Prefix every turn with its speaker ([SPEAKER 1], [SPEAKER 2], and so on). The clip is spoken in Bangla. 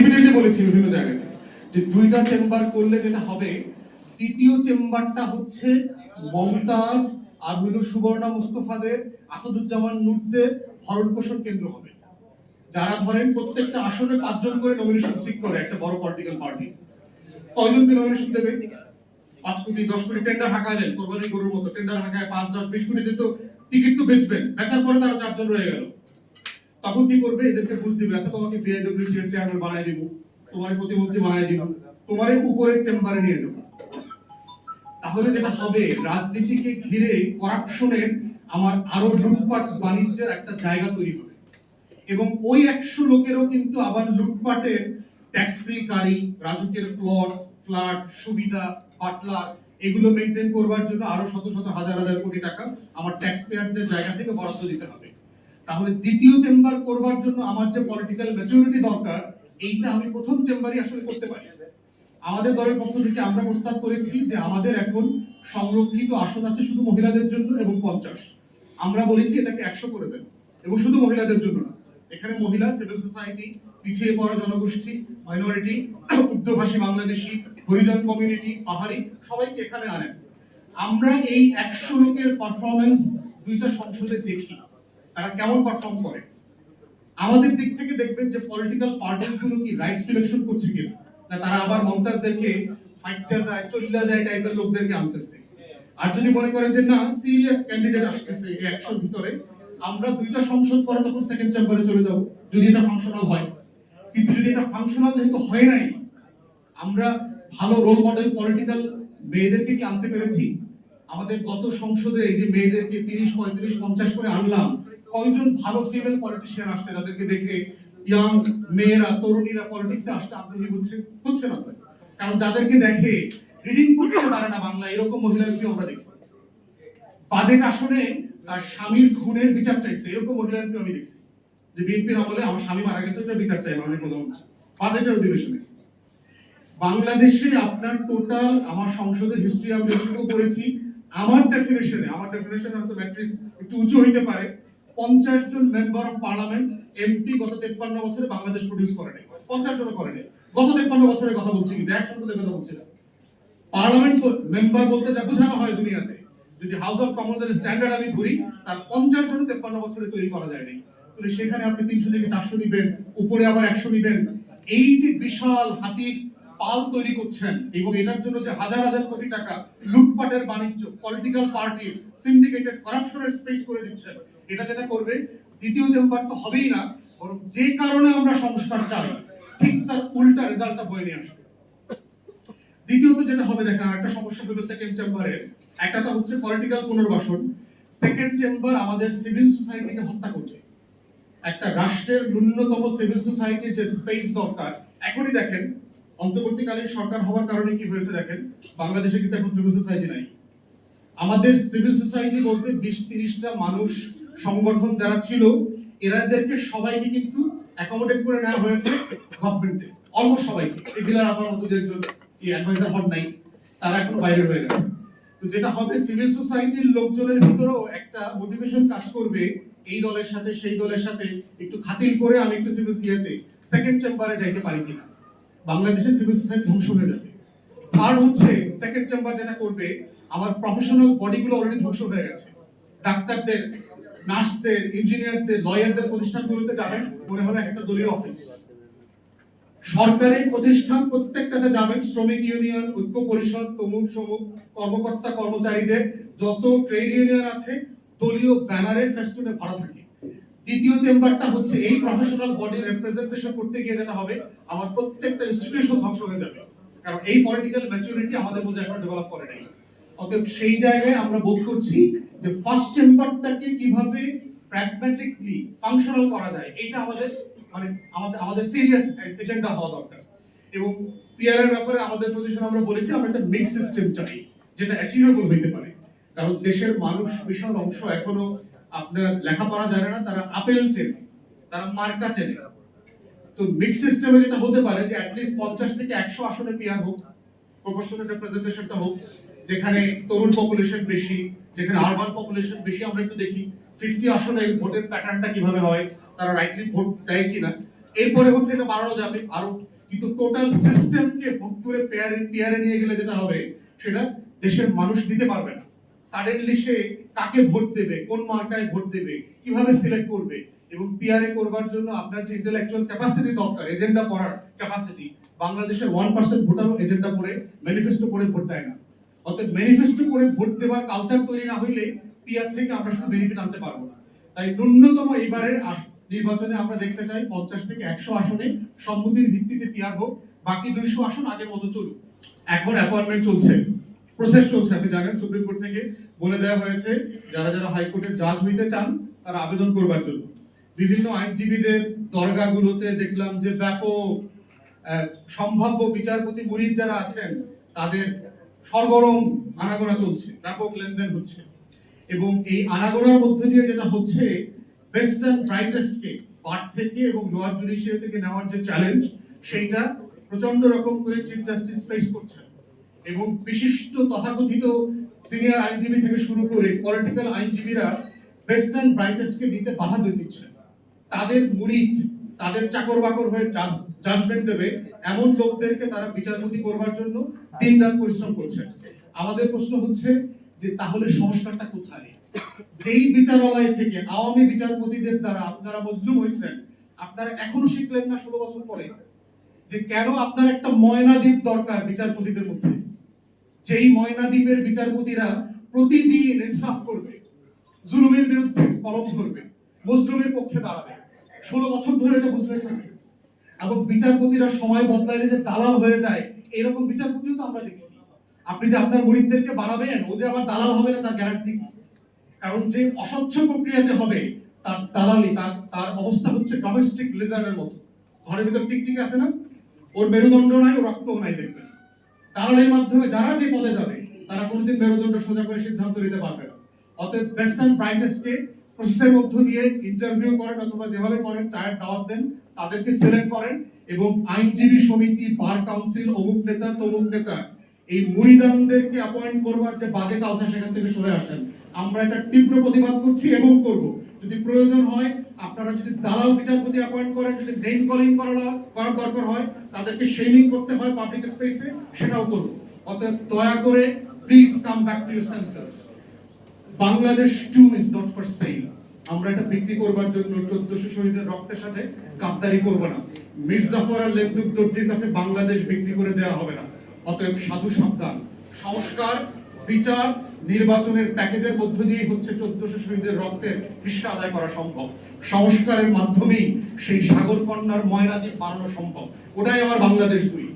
[SPEAKER 1] রিপিটেডলি বলেছি বিভিন্ন জায়গায় যে দুইটা চেম্বার করলে যেটা হবে তৃতীয় চেম্বারটা হচ্ছে মমতাজ আর হইল সুবর্ণা মুস্তফাদের, আসাদুজ্জামান নূরদের ভরণ পোষণ কেন্দ্র হবে। যারা ধরেন প্রত্যেকটা আসনে পাঁচজন করে নমিনেশন সিক করে, একটা বড় পলিটিক্যাল পার্টি কয়জনকে নমিনেশন দেবে? পাঁচ কোটি, দশ কোটি টেন্ডার হাঁকালেন কোরবানি গরুর মতো। টেন্ডার হাঁকায় পাঁচ, দশ, বিশ কোটিতে তো টিকিট তো বেচবেন। বেচার পরে তারা চারজন রয়ে গেল। তখন কি করবে? এদেরকে বুঝ দিবে। আচ্ছা তোমাকে বিআইডব্লিউ এর চেয়ারম্যান বানাই দিব। তোমার প্রতিমন্ত্রী বানাই দিব। তোমার উপরের চেম্বারে নিয়ে দেবো তাহলে যেটা হবে, রাজনীতিকে ঘিরে করাপশনের আমার আরও লুটপাট বাণিজ্যের একটা জায়গা তৈরি হবে। এবং ওই একশো লোকেরও কিন্তু আবার লুটপাটের ট্যাক্স ফ্রি গাড়ি রাজুকের প্লট ফ্ল্যাট সুবিধা, বাটলার, এগুলো মেনটেন করবার জন্য আরও শত শত, হাজার হাজার কোটি টাকা আমার ট্যাক্স পেয়ারদের জায়গা থেকে বরাদ্দ দিতে হবে। তাহলে দ্বিতীয় চেম্বার করবার জন্য আমার যে পলিটিক্যাল ম্যাচুরিটি দরকার, এইটা আমি প্রথম চেম্বারই আসলে করতে পারি। আমাদের দলের পক্ষ থেকে আমরা প্রস্তাব করেছি যে আমাদের এখন সংরক্ষিত আসন আছে শুধু মহিলাদের জন্য এবং পঞ্চাশ। আমরা বলেছি এটাকে একশো করে দেন। এবং শুধু মহিলাদের জন্য না, এখানে মহিলা সিভিল সোসাইটি পিছিয়ে পড়া জনগোষ্ঠী মাইনরিটি উর্দুভাষী, বাংলাদেশি, হরিজন কমিউনিটি পাহাড়ি, সবাইকে এখানে আনেন। আমরা এই একশো লোকের পারফরমেন্স দুইটা সংসদে দেখি। তারা কেমন পারফর্ম করে? আমাদের দিক থেকে দেখবেন যে পলিটিক্যাল পার্টিসগুলো কি রাইট সিলেকশন করছে কিনা? না, তারা আবার মমতাজদেরকে ফাইটটা যায় চল্লা যায় টাইপের লোকদেরকে আনতেছে। আর যদি মনে করেন যে না সিরিয়াস ক্যান্ডিডেট আসতেছে এই একশোর ভিতরে, আমরা দুইটা সংসদ পরে তখন সেকেন্ড চেম্বারে চলে যাব, যদি এটা ফাংশনাল হয়। কিন্তু যদি এটা ফাংশনাল যেহেতু হয় নাই, আমরা ভালো রোল মডেল পলিটিক্যাল মেয়েদেরকে কি আনতে পেরেছি? আমাদের গত সংসদে যে মেয়েদেরকে তিরিশ, পঁয়ত্রিশ, পঞ্চাশ করে আনলাম কয়জন ভালো ফিমেল পলিটিশিয়ান আসছে যাদেরকে দেখে ইয়াং মেয়েরা, তরুণীরা পলিটিক্সে আসতে আগ্রহী হচ্ছে? হচ্ছে না তো। কারণ যাদেরকে দেখে রিডিং করতে পারে না বাংলা এরকম মহিলাদেরকে আমরা দেখছি বাজেট আসনে তার স্বামীর খুনের বিচার চাইছে, এরকম মহিলাদেরকে আমি দেখছি যে বিএনপির আমলে আমার স্বামী মারা গেছে ওটা বিচার চাই মাননীয় প্রধানমন্ত্রী বাজেটের অধিবেশনে। বাংলাদেশে আপনার টোটাল আমার সংসদের হিস্ট্রি আমি যতটুকু করেছি, আমার ডেফিনেশনে আমার ডেফিনেশন হয়তো ম্যাট্রিক্স একটু উঁচু হইতে পারে। পঞ্চাশ জন মেম্বার অফ পার্লামেন্ট এমপি গত তেপ্পান্ন বছরে বাংলাদেশ প্রডিউস করে নাই পঞ্চাশ জন করে নাই গত তেপ্পান্ন বছরের কথা বলছি কিন্তু এক সপ্তাহের কথা বলছি না। পার্লামেন্ট মেম্বার বলতে যা বোঝানো হয় দুনিয়াতে, যদি হাউস অফ কমন্স এর স্ট্যান্ডার্ড আমি ধরি, তার পঞ্চাশ জন তেপ্পান্ন বছরে তৈরি করা যায়নি। তাহলে সেখানে আপনি তিনশো থেকে চারশো নিবেন, উপরে আবার একশো নিবেন। এই যে বিশাল হাতির পাল তৈরি করছেন, এবং এটার জন্য যে হাজার হাজার কোটি টাকা লুটপাটের বাণিজ্য পলিটিক্যাল পার্টি সিন্ডিকেটেড করাপশনের স্পেস করে দিচ্ছেন এটা যেটা করবে, দ্বিতীয় চেম্বার তো হবেই না, বরং যে কারণে আমরা সংস্কার চাই, ঠিক তার উল্টা রেজাল্টটা বয়ে নিয়ে আসবে। দ্বিতীয়ত যেটা হবে, দেখেন একটা সমস্যা হলো সেকেন্ড চেম্বারে একটা তো হচ্ছে পলিটিক্যাল পুনর্বাসন। সেকেন্ড চেম্বার আমাদের সিভিল সোসাইটিকে হত্যা করবে। একটা রাষ্ট্রের ন্যূনতম সিভিল সোসাইটির যে স্পেস দরকার। এখনই দেখেন, অন্তর্বর্তীকালীন সরকার হওয়ার কারণে কি হয়েছে দেখেন, বাংলাদেশে কিন্তু এখন সিভিল সোসাইটি নাই। আমাদের সিভিল সোসাইটি বলতে বিশ তিরিশটা মানুষ সংগঠন যারা ছিল, এরাদেরকে সবাইকে কিন্তু অ্যাকোমোডেট করে নেওয়া হয়েছে গভর্নমেন্টে অলমোস্ট সবাইকে। এগুলার আমার মতো যে অ্যাডভাইজার হন নাই, তারা এখনও বাইরে হয়ে গেছে। তো যেটা হবে সিভিল সোসাইটির লোকজনের ভিতরেও একটা মোটিভেশন কাজ করবে, এই দলের সাথে, সেই দলের সাথে একটু খাতিল করে আমি একটু সিভিল ইয়েতে সেকেন্ড চেম্বারে যাইতে পারি কিনা। বাংলাদেশে সিভিল সোসাইটি ধ্বংস হয়ে যাবে। আর হচ্ছে সেকেন্ড চেম্বার যেটা করবে, আমার প্রফেশনাল বডিগুলো অলরেডি ধ্বংস হয়ে গেছে। ডাক্তারদের নার্সদের, ইঞ্জিনিয়ারদের, লয়ারদের প্রতিষ্ঠানগুলোতে যাবেন, মনে হবে একটা দলীয় অফিস সরকারি প্রতিষ্ঠান প্রত্যেকটাতে যাবেন, শ্রমিক ইউনিয়ন, ঐক্য পরিষদ, তমুক, সমুক, কর্মকর্তা, কর্মচারীদের, যত ট্রেড ইউনিয়ন আছে, দলীয় ব্যানারে ফেস্টুনে ভরা থাকে। দ্বিতীয় চেম্বারটা হচ্ছে এই প্রফেশনাল বডি রিপ্রেজেন্টেশন করতে গিয়ে যেটা হবে, আমার প্রত্যেকটা ইনস্টিটিউশন ধ্বংস হয়ে যাবে। কারণ এই পলিটিক্যাল ম্যাচুরিটি আমাদের মধ্যে এখন ডেভেলপ করে নাই। অতএব সেই জায়গায় আমরা বোধ করছি যে ফার্স্ট চেম্বারটাকে কীভাবে প্র্যাগম্যাটিকলি ফাংশনাল করা যায়, এটা আমাদের মানে আমাদের আমাদের সিরিয়াস এজেন্ডা হওয়া দরকার। এবং পিআর এর ব্যাপারে আমাদের পজিশন আমরা বলেছি, আমরা একটা মিক্স সিস্টেম চাই, যেটা অ্যাচিভেবল হইতে পারে। কারণ দেশের মানুষ বিশাল অংশ এখনও আপনার লেখাপড়া জানে না, তারা আপেল চেনে, তারা মার্কা চেনে। তো মিক্স সিস্টেমে যেটা হতে পারে যে অ্যাটলিস্ট পঞ্চাশ থেকে একশো আসনে পিয়ার হোক প্রপোর্শনাল রিপ্রেজেন্টেশনটা হোক, যেখানে তরুণ পপুলেশন বেশি, যেখানে আরবান পপুলেশন বেশি আমরা একটু দেখি ফিফটি আসনে ভোটের প্যাটার্নটা কীভাবে হয়, তারা রাইটলি ভোট দেয় কিনা। এরপরে হচ্ছে এটা বাড়ানো যাবে আরও, কিন্তু টোটাল সিস্টেমকে ভোট করে পেয়ারে পেয়ারে নিয়ে গেলে যেটা হবে, সেটা দেশের মানুষ দিতে পারবে না। সাডেনলি সে কাকে ভোট দেবে, কোন মার্কায় ভোট দেবে, কীভাবে সিলেক্ট করবে, এবং পিআরএ করবার জন্য আপনার যে ইন্টেলেকচুয়াল ক্যাপাসিটি দরকার এজেন্ডা পড়ার ক্যাপাসিটি বাংলাদেশের ওয়ান পার্সেন্ট ভোটারও এজেন্ডা করে ম্যানিফেস্টো করে ভোট দেয় না। অর্থাৎ ম্যানিফেস্টো করে ভোট দেওয়ার কালচার তৈরি না হইলে পিআর থেকে আমরা শুধু বেনিফিট আনতে পারব না। তাই ন্যূনতম এবারের নির্বাচনে আমরা দেখতে চাই পঞ্চাশ থেকে একশো আসনে সম্মতির ভিত্তিতে পিআর হোক, বাকি দুইশো আসন আগের মতো চলুক। এখন অ্যাপয়েন্টমেন্ট চলছে প্রসেস চলছে, আপনি জানেন সুপ্রিম কোর্ট থেকে বলে দেওয়া হয়েছে, যারা যারা হাইকোর্টের জাজ হইতে চান, তারা আবেদন করবার জন্য। বিভিন্ন আইনজীবীদের দরগাগুলোতে দেখলাম যে ব্যাপক সম্ভাব্য বিচারপতি মুরিদ যারা আছেন, তাদের সরগরম আনাগোনা চলছে, ব্যাপক লেনদেন হচ্ছে। এবং এই আনাগোনার মধ্যে দিয়ে যেটা হচ্ছে বেস্ট অ্যান্ড ব্রাইটেস্ট কে পার্ট থেকে এবং লোয়ার জুডিশিয়ারি থেকে নেওয়ার যে চ্যালেঞ্জ সেইটা প্রচণ্ড রকম করে চিফ জাস্টিস ফেস করছেন এবং বিশিষ্ট তথাকথিত সিনিয়র আইনজীবী থেকে শুরু করে পলিটিক্যাল আইনজীবীরা বেস্ট অ্যান্ড ব্রাইটেস্ট কে নিতে বাহাদুর দিচ্ছেন। তাদের মুরিদ তাদের চাকর বাকর হয়ে জাজমেন্ট দেবে এমন লোকদেরকে তারা বিচারপতি করবার জন্য দিন রাত পরিশ্রম করছেন আমাদের প্রশ্ন হচ্ছে যে তাহলে সংস্কারটা কোথায়? যেই বিচারালয় থেকে আওয়ামী বিচারপতিদের দ্বারা আপনারা মজলুম হয়েছেন, আপনারা এখনও শিখলেন না ষোলো বছর পরে যে কেন আপনার একটা ময়নাদ্বীপ দরকার বিচারপতিদের মধ্যে? যেই ময়নাদ্বীপের বিচারপতিরা প্রতিদিন ইনসাফ করবে, জুলুমের বিরুদ্ধে কলম ধরবে, মজলুমের পক্ষে দাঁড়াবে। ষোলো বছর ধরে এটা বুঝলেন না এবং বিচারপতিরা সময় বদলাইলে যে দালাল হয়ে যায়, এরকম বিচারপতিও তো আমরা দেখছি। আপনি যে আপনার মরিদদেরকে বানাবেন ও যে আবার দালাল হবে না, তার গ্যারান্টি কারণ যে অস্বচ্ছ প্রক্রিয়াতে হবে, তার দালালি, তার তার অবস্থা হচ্ছে ডোমেস্টিক লিজার্ডের মতো। ঘরের ভিতর টিকটিক আছে না? ওর মেরুদণ্ড নাই ও রক্তও নাই দেখবেন। দালালির মাধ্যমে যারা যে পদে যাবে, তারা কোনোদিন মেরুদণ্ড সোজা করে সিদ্ধান্ত নিতে পারবে না। অতএব বেস্ট অ্যান্ড ব্রাইটেস্টকে প্রসেসের মধ্য দিয়ে ইন্টারভিউ করেন অথবা যেভাবে করেন, চায়ের দাওয়াত দেন, তাদেরকে সিলেক্ট করেন এবং আইনজীবী সমিতি, বার কাউন্সিল অমুক নেতা, তমুক নেতা, এই মুরিদানদেরকে অ্যাপয়েন্ট করবার যে বাজে কালচার সেখান থেকে সরে আসেন। আমরা এটা তীব্র প্রতিবাদ করছি এবং করব। যদি প্রয়োজন হয়, আপনারা যদি দালাল বিচারপতি অ্যাপয়েন্ট করেন, যদি নেম কলিং করার করার দরকার হয়, তাদেরকে শেমিং করতে হয় পাবলিক স্পেসে সেটাও করব। অতএব দয়া করে please come back to your senses Bangladesh too is not for sale আমরা এটা বিক্রি করবার জন্য চোদ্দশো শহীদের রক্তের সাথে কাপ্তারি করব না। মির্জাফর আর লেন্দুক দর্জির কাছে বাংলাদেশ বিক্রি করে দেওয়া হবে না। অতএব সাধু সাবধান। সংস্কার, বিচার, নির্বাচনের প্যাকেজের মধ্য দিয়ে হচ্ছে চোদ্দশো শহীদের রক্তের হিস্সা আদায় করা সম্ভব। সংস্কারের মাধ্যমেই সেই সাগর কন্যার ময়নাদ্বীপ বানানো সম্ভব। ওটাই আমার বাংলাদেশ দুই।